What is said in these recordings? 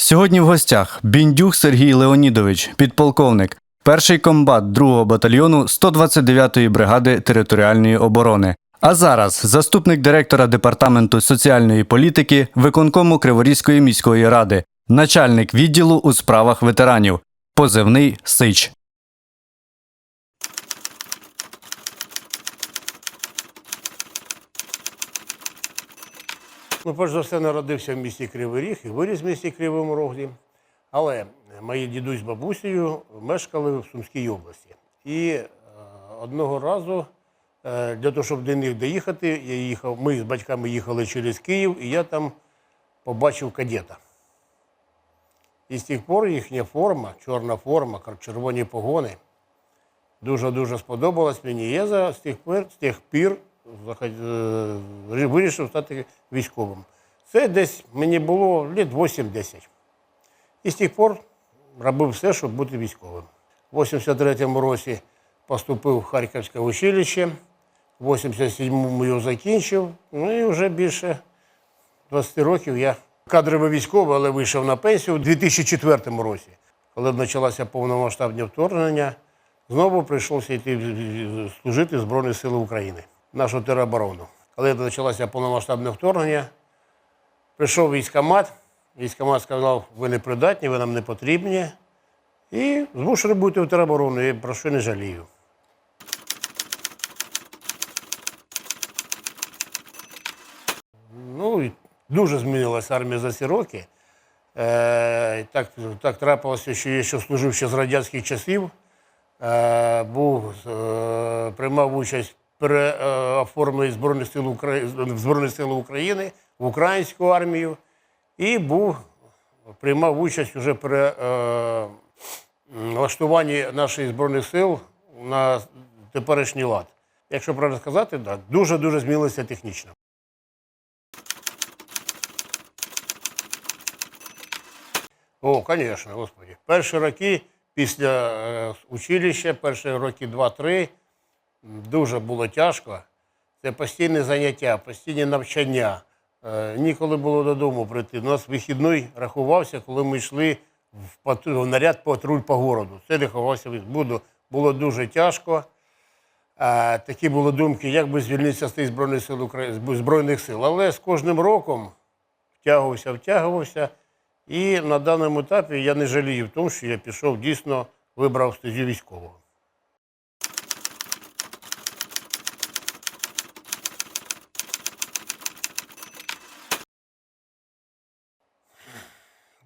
Сьогодні в гостях Біндюк Сергій Леонідович, підполковник, перший комбат 2-го батальйону 129-ї бригади територіальної оборони. А зараз заступник директора департаменту соціальної політики виконкому Криворізької міської ради, начальник відділу у справах ветеранів, позивний Сич. Ну, перш за все, народився в місті Кривий Ріг і виріс в місті Кривому Рогі. Але мої дідусь з бабусею мешкали в Сумській області. І е, одного разу, е, для того, щоб до них доїхати, я їхав, ми з батьками їхали через Київ, і я там побачив кадета. І з тих пор їхня форма, чорна форма, червоні погони, дуже-дуже сподобалась мені. Я за, з, тих пір, з тих пір вирішив стати військовим. Це десь мені було літ 8-10. І з тих пор робив все, щоб бути військовим. У 83-му році поступив в Харківське училище, в 87-му його закінчив, ну і вже більше 20 років я кадровий військовий, але вийшов на пенсію у 2004 році, коли почалося повномасштабне вторгнення. Знову прийшлося йти служити в Збройних Сил України, нашу тероборону. Коли почалося повномасштабне вторгнення, прийшов військкомат, військкомат сказав, ви не придатні, ви нам не потрібні. І змушений бути в тероборону, і про що не жалію. Ну, дуже змінилася армія за ці роки. Е, так, так трапилося, що я ще служив ще з радянських часів. Е, був, е, приймав участь в переоформленні Збройних сил, України, Збройних сил України в українську армію і був, приймав участь уже при е, влаштуванні наших Збройних сил на теперішній лад. Якщо правильно сказати, да, дуже-дуже змінилося технічно. О, звісно, господи. Перші роки після е, училища, перші роки 2-3, м, дуже було тяжко. Це постійне заняття, постійне навчання. Е, Ніколи було додому прийти. У нас вихідний рахувався, коли ми йшли в, патру- в наряд патруль по городу. Це рахувався було, дуже тяжко. А, такі були думки, як би звільнитися з тих збройних сил України, збройних сил. Але з кожним роком втягувався, втягувався. І на даному етапі я не жалію в тому, що я пішов дійсно, вибрав стезю військового.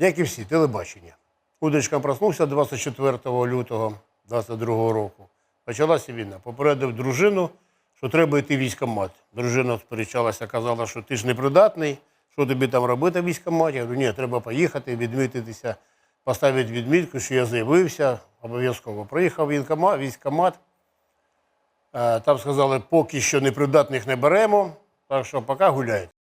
Як і всі, телебачення. Удочком проснувся 24 лютого 22 року. Почалася війна. Попередив дружину, що треба йти в військкомат. Дружина сперечалася, казала, що ти ж непридатний, що тобі там робити в військкоматі. Я говорю, ні, треба поїхати, відмітитися, поставити відмітку, що я з'явився, обов'язково. Приїхав в військкомат. Е, Там сказали, поки що непридатних не беремо, так що поки гуляйте.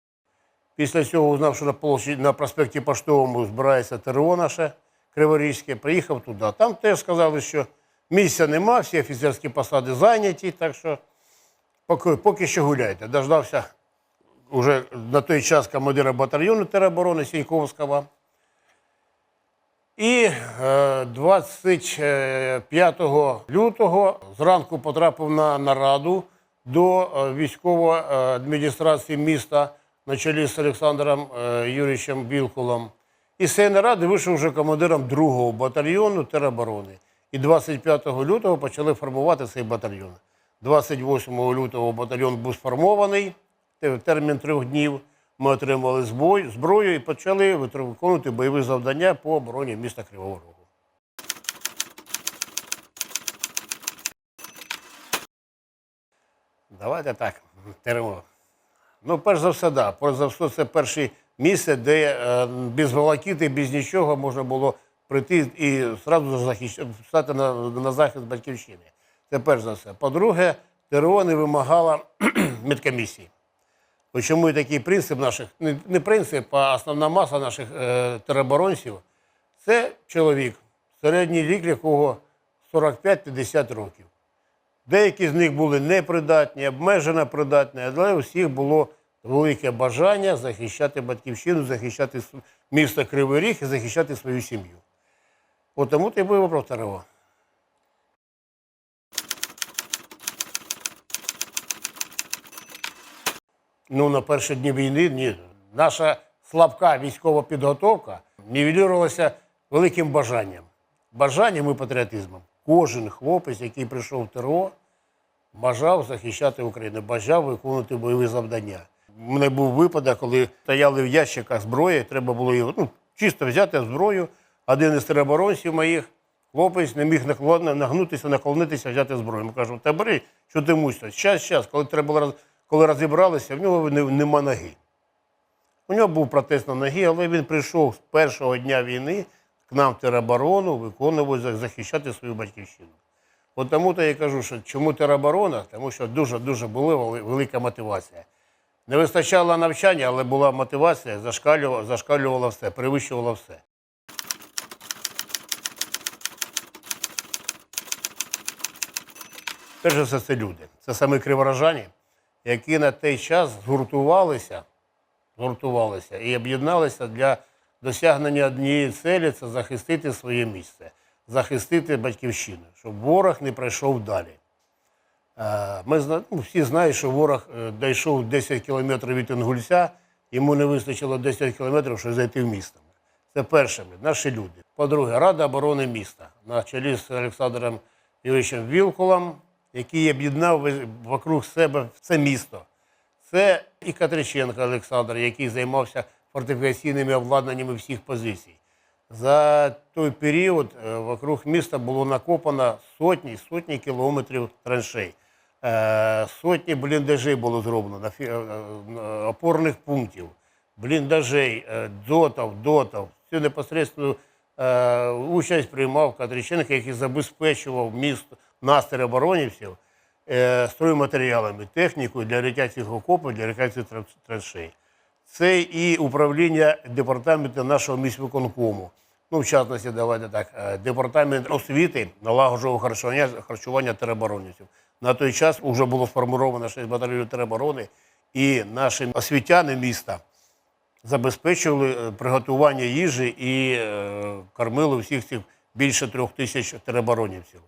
Після цього узнав, що на, площі, на проспекті Поштовому збирається ТРО наше Криворізьке, приїхав туди. Там теж сказали, що місця нема, всі офіцерські посади зайняті, так що поки, поки що гуляйте. Дождався уже на той час командира батальйону тероборони Сіньковського. І е, 25 лютого зранку потрапив на нараду до е, військової е, адміністрації міста на чолі з Олександром е, Юрійовичем Білкулом. І з цієї вийшов вже командиром 2-го батальйону тероборони. І 25 лютого почали формувати цей батальйон. 28 лютого батальйон був сформований те- термін трьох днів. Ми отримали зброю і почали виконувати бойові завдання по обороні міста Кривого Рогу. Давайте так. ТРО. Ну, перш за все, да. Перш за все, це перше місце, де е, без волокіти, без нічого можна було прийти і одразу захищ... стати на, на захист батьківщини. Це перш за все. По-друге, ТРО не вимагала медкомісії. Чому і такий принцип наших, не, не принцип, а основна маса наших е, тероборонців це чоловік, середній вік якого 45-50 років. Деякі з них були непридатні, обмежено придатні, але у всіх було велике бажання захищати батьківщину, захищати місто Кривий Ріг і захищати свою сім'ю. Тому ти був вопрос второго. Ну, на перші дні війни ні. Наша слабка військова підготовка нівелювалася великим бажанням. Бажанням і патріотизмом. Кожен хлопець, який прийшов в ТРО, бажав захищати Україну, бажав виконувати бойові завдання. У мене був випадок, коли стояли в ящиках зброї, треба було його ну, чисто взяти зброю. Один із тероборонців моїх, хлопець не міг нагнутися, наклонитися, взяти зброю. Ми кажемо, та бери, що ти мусиш. Щас, щас, коли треба коли розібралися, в нього не- нема ноги. У нього був протест на ногі, але він прийшов з першого дня війни нам тероборону виконувати, захищати свою батьківщину. От тому то я кажу, що чому тероборона? Тому що дуже-дуже була велика мотивація. Не вистачало навчання, але була мотивація, зашкалювала, зашкалювала все, перевищувала все. Перш за все, це люди. Це саме криворожані, які на той час згуртувалися, згуртувалися і об'єдналися для досягнення однієї цілі це захистити своє місце, захистити батьківщину, щоб ворог не пройшов далі. Е, Ми ну, всі знають, що ворог е, дійшов 10 кілометрів від Інгульця, йому не вистачило 10 кілометрів, щоб зайти в місто. Це перше, наші люди. По-друге, Рада оборони міста на чолі з Олександром Юрійовичем Вілкулом, який об'єднав вокруг себе це місто. Це і Катриченко Олександр, який займався фортифікаційними обладнаннями всіх позицій. За той період е, вокруг міста було накопано сотні сотні кілометрів траншей. Е, Сотні бліндажей було зроблено, на е, опорних пунктів, бліндажей, дотов, дотов. Цю непосередньо участь приймав Катриченко, який забезпечував місто нас, тероборонівців, е, стройматеріалами, технікою для риття цих окопів, для риття цих траншей. Це і управління департаменту нашого міськвиконкому. Ну, в частності, давайте так, е, департамент освіти налагоджував харчування, харчування тероборонців. На той час вже було сформовано 6 батальйонів тероборони, і наші освітяни міста забезпечували е, приготування їжі і е, кормили всіх цих більше трьох тисяч тероборонівців.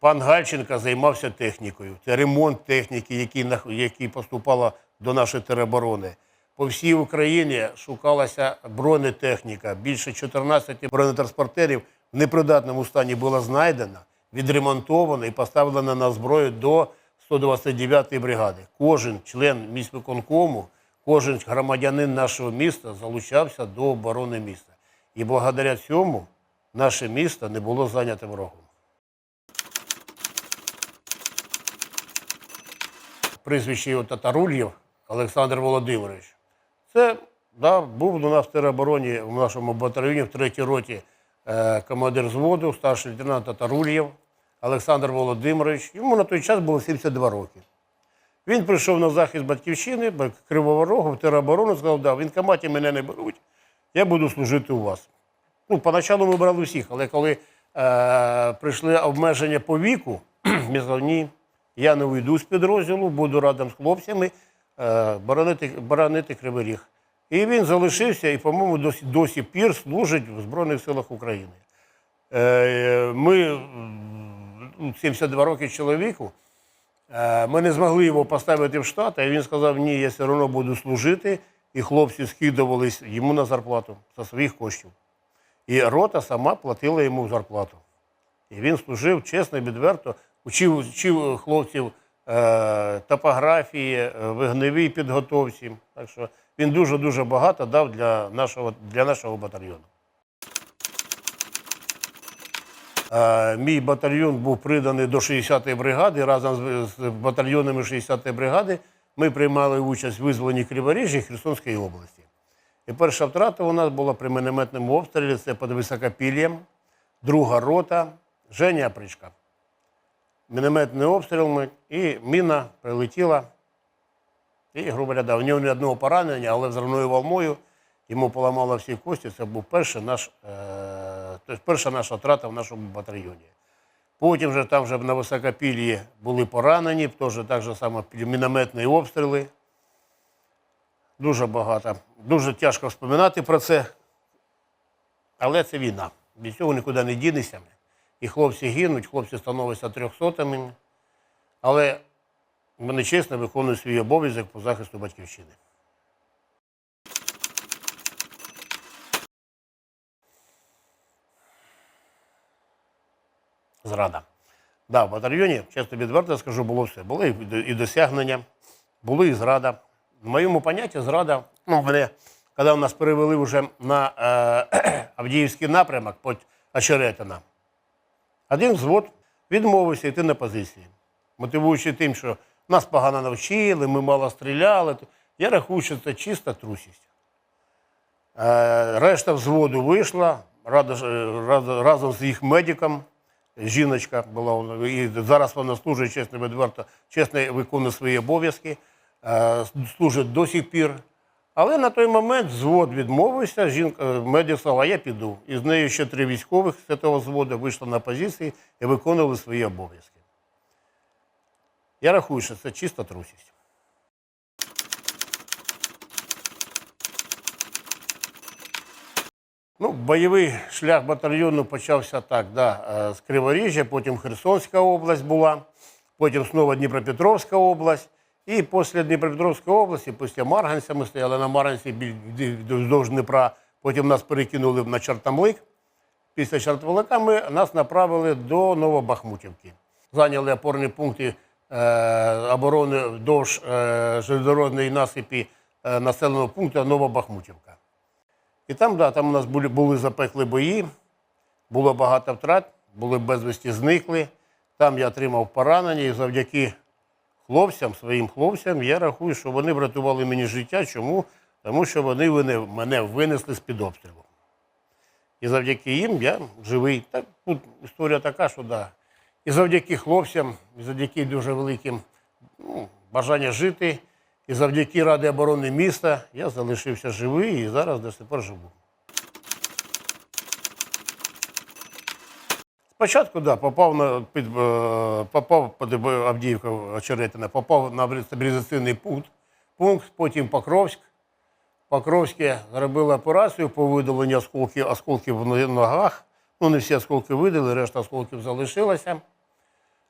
Пан Гальченко займався технікою. Це ремонт техніки, який, який поступала до нашої тероборони. По всій Україні шукалася бронетехніка. Більше 14 бронетранспортерів в непридатному стані було знайдено, відремонтовано і поставлено на зброю до 129-ї бригади. Кожен член міськвиконкому, кожен громадянин нашого міста залучався до оборони міста. І благодаря цьому наше місто не було зайняте ворогом. Прізвище його Татарульєв Олександр Володимирович. Це да, був у нас в теробороні в нашому батальйоні в третій роті е, командир зводу, старший лейтенант Татарульєв Олександр Володимирович. Йому на той час було 72 роки. Він прийшов на захист батьківщини, Кривого Рогу, в тероборону, сказав, да, в інкоматі мене не беруть, я буду служити у вас. Ну, поначалу ми брали всіх, але коли е, прийшли обмеження по віку, він сказав, ні, я не уйду з підрозділу, буду разом з хлопцями боронити, боронити Кривий Ріг. І він залишився і, по-моєму, досі, досі пір служить в Збройних силах України. Е, ми, 72 роки чоловіку, Е, Ми не змогли його поставити в штат, а він сказав, ні, я все одно буду служити. І хлопці скидувались йому на зарплату за своїх коштів. І рота сама платила йому зарплату. І він служив чесно відверто, учив, учив хлопців е, топографії, е, вогневій підготовці. Так що він дуже-дуже багато дав для нашого, для нашого батальйону. Е, Мій батальйон був приданий до 60-ї бригади. Разом з- батальйонами 60-ї бригади ми приймали участь в визволенні Криворіжжя Херсонської області. І перша втрата у нас була при мінометному обстрілі, це під Високопіллям, друга рота, Женя Апричка. Мінометний обстріл і міна прилетіла. І, грубо говоря, в нього не одного поранення, але взривною волною йому поламало всі кості. Це був перший наш, е, тобто перша наша втрата в нашому батальйоні. Потім вже там вже на Високопіллі були поранені, теж так же само мінометні обстріли. Дуже багато. Дуже тяжко вспоминати про це. Але це війна. Від цього нікуди не дінешся. І хлопці гинуть, хлопці становляться трьохсотими. Але вони чесно виконують свій обов'язок по захисту батьківщини. Зрада. Да, в батальйоні, чесно відверто скажу, було все. Були і досягнення, були і зрада. В моєму понятті зрада, ну, мене, коли нас перевели вже на е, Авдіївський напрямок під Очеретина, один взвод відмовився йти на позиції, мотивуючи тим, що нас погано навчили, ми мало стріляли. Я рахую, що це чиста трусість. Е, Решта взводу вийшла разом з їх медиком. Жіночка була вона, і зараз вона служить чесно відверто, чесно виконує свої обов'язки, е, служить до сих пір. Але на той момент взвод відмовився, жінка, е, сказала, я піду. І з нею ще три військових з цього взводу вийшли на позиції і виконували свої обов'язки. Я рахую, що це чиста трусість. Ну, бойовий шлях батальйону почався так, да, е, з Криворіжжя, потім Херсонська область була, потім знову Дніпропетровська область. І після Дніпропетровської області, після Марганця, ми стояли на Марганці вздовж Дніпра, потім нас перекинули на Чартамлик. Після Чартамлика ми нас направили до Новобахмутівки. Зайняли опорні пункти е, оборони вдовж е, железнодорожної насипі е, населеного пункту Новобахмутівка. І там, да, там у нас були, були запекли бої, було багато втрат, були безвісті зникли. Там я отримав поранення і завдяки хлопцям, своїм хлопцям, я рахую, що вони врятували мені життя. Чому? Тому що вони мене, винесли з-під обстрілу. І завдяки їм я живий. Так, тут історія така, що да. І завдяки хлопцям, і завдяки дуже великим ну, бажання жити, і завдяки Раді оборони міста я залишився живий і зараз до сих пор живу. Спочатку, да, попав на під е, попав під Авдіївка Очеретина, попав на стабілізаційний пункт, пункт, потім Покровськ. Покровське зробили операцію по видаленню осколків, осколків в ногах. Ну, не всі осколки видали, решта осколків залишилася.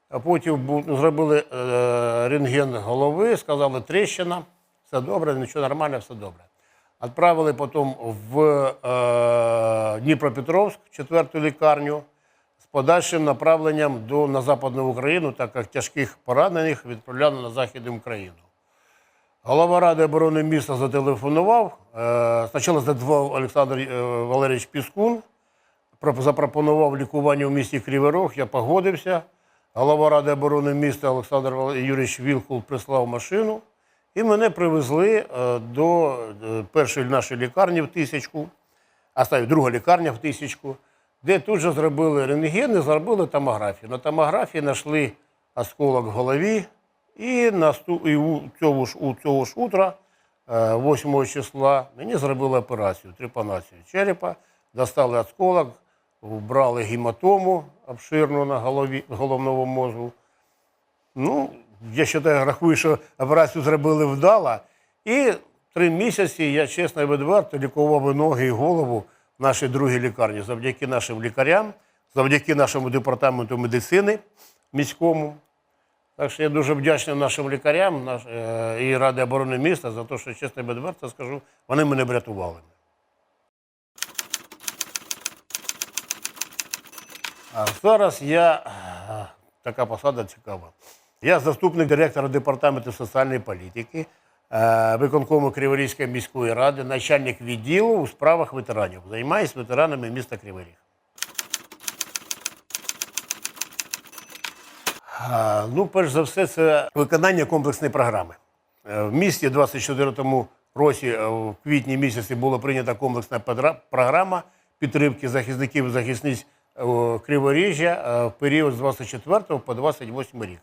А потім зробили е, рентген голови, сказали тріщина, все добре, нічого нормально, все добре. Відправили потім в е, Дніпропетровськ, четверту лікарню, подальшим направленням до, на Западну Україну, так як тяжких поранених відправляли на Західну Україну. Голова Ради оборони міста зателефонував. Е, Спочатку задавав Олександр е, Валерійович Піскун, запропонував лікування в місті Кривий Рог, я погодився. Голова Ради оборони міста Олександр Юрійович Вілкул прислав машину, і мене привезли е, до першої нашої лікарні в тисячку, а став друга лікарня в тисячку, де тут же зробили рентген і зробили томографію. На томографії знайшли осколок в голові, і, насту, і у цього ж, у цього ж утра, е, 8 числа, мені зробили операцію, трепанацію черепа, достали осколок, вбрали гематому обширну на голові, головного мозку. Ну, я вважаю, рахую, що операцію зробили вдало. І три місяці я чесно і відверто лікував ноги і голову нашій другій лікарні завдяки нашим лікарям, завдяки нашому департаменту медицини міському. Так що я дуже вдячний нашим лікарям наш, е, і Раді оборони міста за те, що чесно і відверто скажу, вони мене врятували. А зараз я е, така посада цікава. Я заступник директора департаменту соціальної політики, виконкому Криворізької міської ради, начальник відділу у справах ветеранів. Займаюся ветеранами міста Кривий Ріг. Ну, перш за все, це виконання комплексної програми. Е, В місті в 24-му році, е, в квітні місяці, була прийнята комплексна програма підтримки захисників захисниць е, Криворіжжя е, в період з 24 по 28 рік.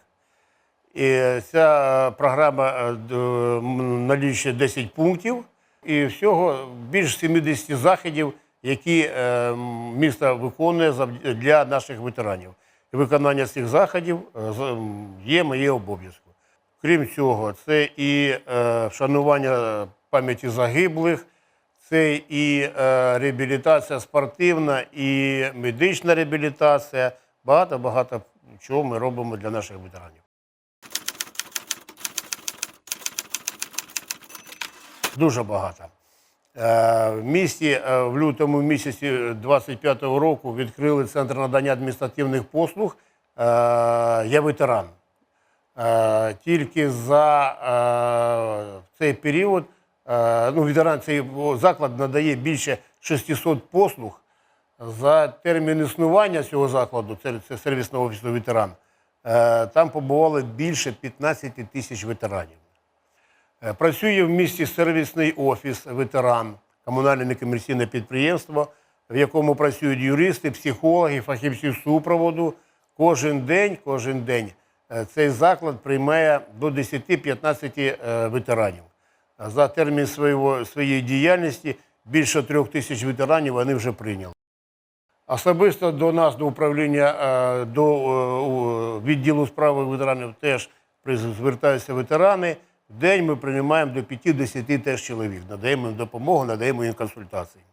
І ця е, програма е, м, налічує 10 пунктів і всього більш 70 заходів, які е, місто виконує для наших ветеранів. І виконання цих заходів е, є моє обов'язком. Крім цього, це і е, вшанування пам'яті загиблих, це і е, реабілітація спортивна, і медична реабілітація. Багато-багато чого ми робимо для наших ветеранів. Дуже багато. Е, В місті е, в лютому місяці 25-го року відкрили центр надання адміністративних послуг. Е, Я ветеран. Тільки за цей період ну, ветеран цей заклад надає більше 600 послуг. За термін існування цього закладу, це, сервісного офісу ветеран, там побували більше 15 тисяч ветеранів. Е, Працює в місті сервісний офіс ветеран, комунальне некомерційне підприємство, в якому працюють юристи, психологи, фахівці супроводу. Кожен день, кожен день е, цей заклад приймає до 10-15 е, ветеранів. За термін свого, своєї діяльності більше трьох тисяч ветеранів вони вже прийняли. Особисто до нас, до управління, до відділу справи ветеранів теж звертаються ветерани. День ми приймаємо до 5-10 теж чоловік. Надаємо їм допомогу, надаємо їм консультації.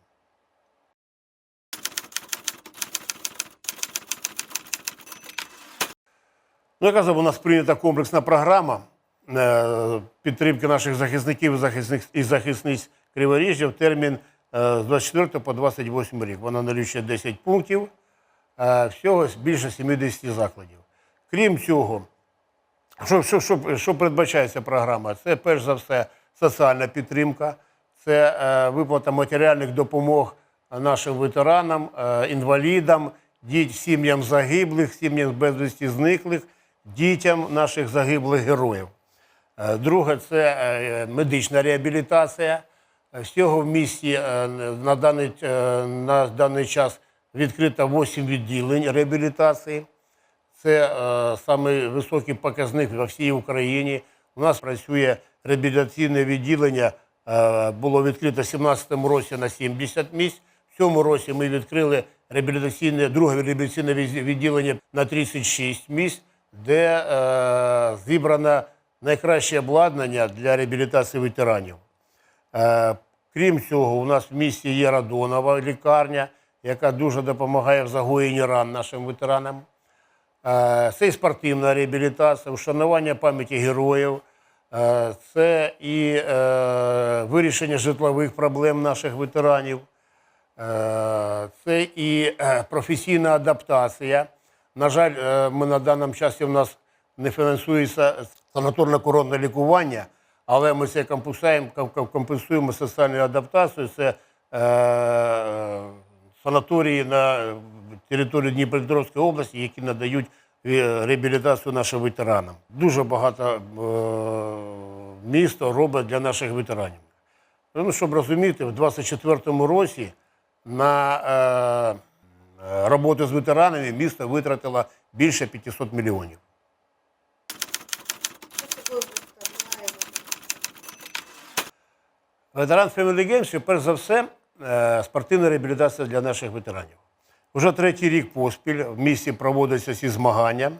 Ну, я казав, у нас прийнята комплексна програма е, підтримки наших захисників і захисниць, Криворіжжя в термін е, з 24 по 28 рік. Вона налічує 10 пунктів, е, всього більше 70 закладів. Крім цього, що, що, що, що передбачається програма? Це перш за все соціальна підтримка, це е, виплата матеріальних допомог нашим ветеранам, е, інвалідам, діть, сім'ям загиблих, сім'ям безвісті зниклих, дітям наших загиблих героїв. Е, Друге це е, медична реабілітація. Всього в місті е, на даний, е, на даний час відкрито 8 відділень реабілітації. Це е, самий високий показник во всій Україні. У нас працює реабілітаційне відділення. Е, було відкрито в 2017 році на 70 місць. В цьому році ми відкрили реабілітаційне, друге реабілітаційне відділення на 36 місць, де е, зібрано найкраще обладнання для реабілітації ветеранів. Е, Крім цього, у нас в місті є Радонова лікарня, яка дуже допомагає в загоєнні ран нашим ветеранам. Е, Це і спортивна реабілітація, вшанування пам'яті героїв, е, це і е, вирішення житлових проблем наших ветеранів, це і професійна адаптація. На жаль, ми на даному часі в нас не фінансується санаторно-коронне лікування, але ми це компенсуємо, ком- компенсуємо соціальною адаптацією. Це санаторії на території Дніпропетровської області, які надають е, реабілітацію нашим ветеранам. Дуже багато е, місто робить для наших ветеранів. Ну, щоб розуміти, в 24-му році на е, роботу з ветеранами місто витратило більше 500 мільйонів. Ветеран Family Games, перш за все, спортивна реабілітація для наших ветеранів. Уже третій рік поспіль в місті проводяться ці змагання.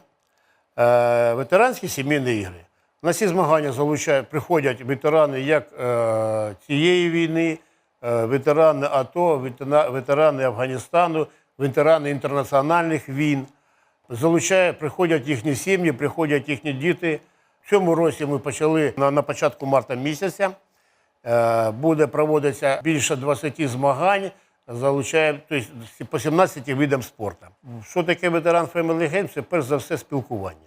Е, Ветеранські сімейні ігри. На ці змагання залучають, приходять ветерани як е, цієї війни, е, ветерани АТО, ветерани Афганістану, ветерани інтернаціональних війн. Залучає, приходять їхні сім'ї, приходять їхні діти. В цьому році ми почали на, на початку марта місяця. Е, буде проводитися більше 20 змагань, залучаємо тобто, по 17 видам спорту. Що таке ветеран Family Games? Це перш за все спілкування.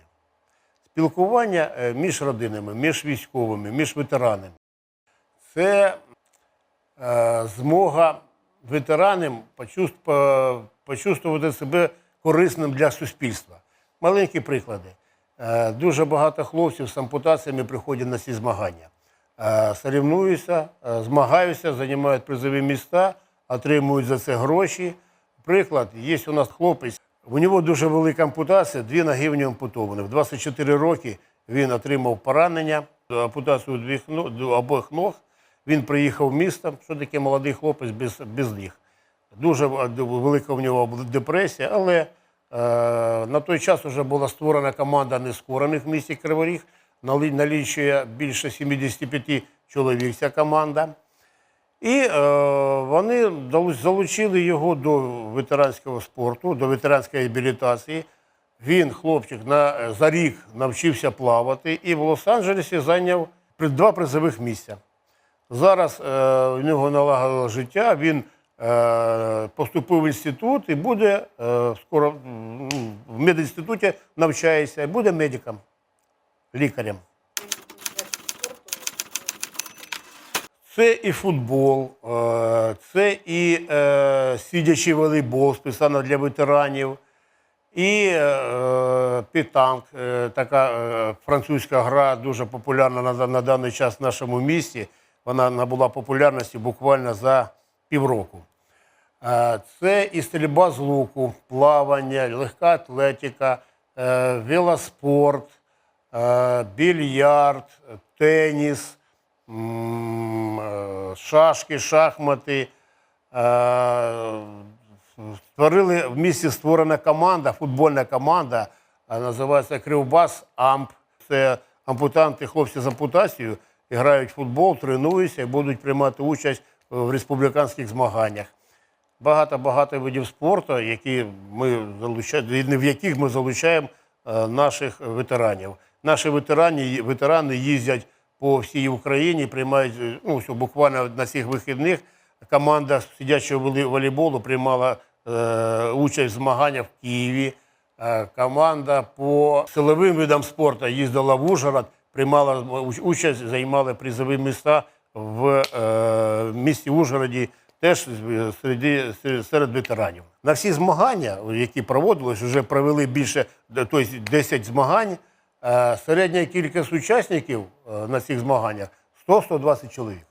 Спілкування е, між родинами, між військовими, між ветеранами. Це е, змога ветеранам почувств- почувствувати себе корисним для суспільства. Маленькі приклади. Е, Дуже багато хлопців з ампутаціями приходять на ці змагання. Е, Сорівнуються, е, змагаються, займають призові міста, отримують за це гроші. Приклад, є у нас хлопець, у нього дуже велика ампутація, дві ноги в нього ампутовані. В 24 роки він отримав поранення, ампутацію двох обох ног. Він приїхав в місто, що таке молодий хлопець без, без ніг. Дуже велика в нього депресія, але е, на той час вже була створена команда нескорених в місті Криворіг. налічує більше 75 чоловік ця команда. І е, вони залучили його до ветеранського спорту, до ветеранської реабілітації. Він, хлопчик, на, за рік навчився плавати і в Лос-Анджелесі зайняв два призових місця. Зараз е, в нього налагодило життя, він е, поступив в інститут і буде е, скоро в медінституті навчається буде медиком, лікарем. Це і футбол, е, це і е, сидячий волейбол спеціально для ветеранів, і е, пітанк, е, така французька гра, дуже популярна на, даний час в нашому місті. Вона набула популярності буквально за півроку. Це і стрільба з луку, плавання, легка атлетика, велоспорт, більярд, теніс, шашки, шахмати. Е, Створили в місті створена команда, футбольна команда, називається Кривбас Амп. Це ампутанти, хлопці з ампутацією, грають в футбол, тренуються і будуть приймати участь в республіканських змаганнях. Багато-багато видів спорту, які ми залучаємо, в яких ми залучаємо е, наших ветеранів. Наші ветерані, ветерани їздять по всій Україні, приймають е, ну, буквально на цих вихідних. Команда сидячого волей- волейболу приймала е, участь в змаганнях в Києві. Е, команда по силовим видам спорту їздила в Ужгород, приймала участь, займала призові місця в е, місті Ужгороді, теж серед, серед ветеранів. На всі змагання, які проводились, вже провели більше тобто 10 змагань. Е, середня кількість учасників е, на цих змаганнях 100-120 чоловік.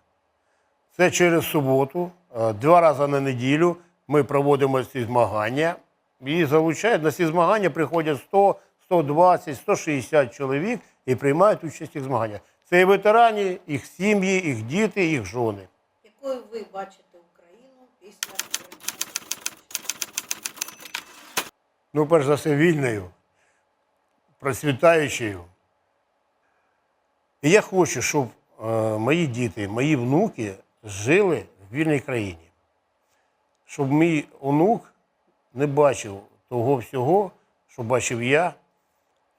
Це через суботу, е, два рази на неділю ми проводимо ці змагання і залучають на ці змагання приходять 100, 120, 160 чоловік і приймають участь в цих змаганнях. Це і ветерані, їх сім'ї, їх діти, їх жони. Якою ви бачите Україну після? Ну, перш за все, вільною, процвітаючою. І я хочу, щоб е, мої діти, мої внуки жили в вільній країні. Щоб мій онук не бачив того всього, що бачив я,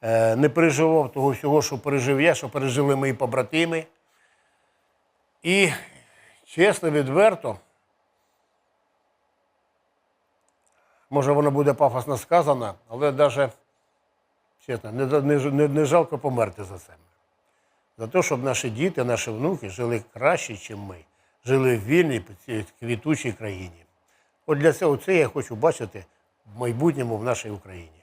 е, не переживав того всього, що пережив я, що пережили мої побратими. І чесно, відверто, може воно буде пафосно сказано, але навіть чесно, не, не, не, жалко померти за це. За те, щоб наші діти, наші внуки жили краще, ніж ми, жили в вільній, квітучій країні. От для цього це я хочу бачити в майбутньому в нашій Україні.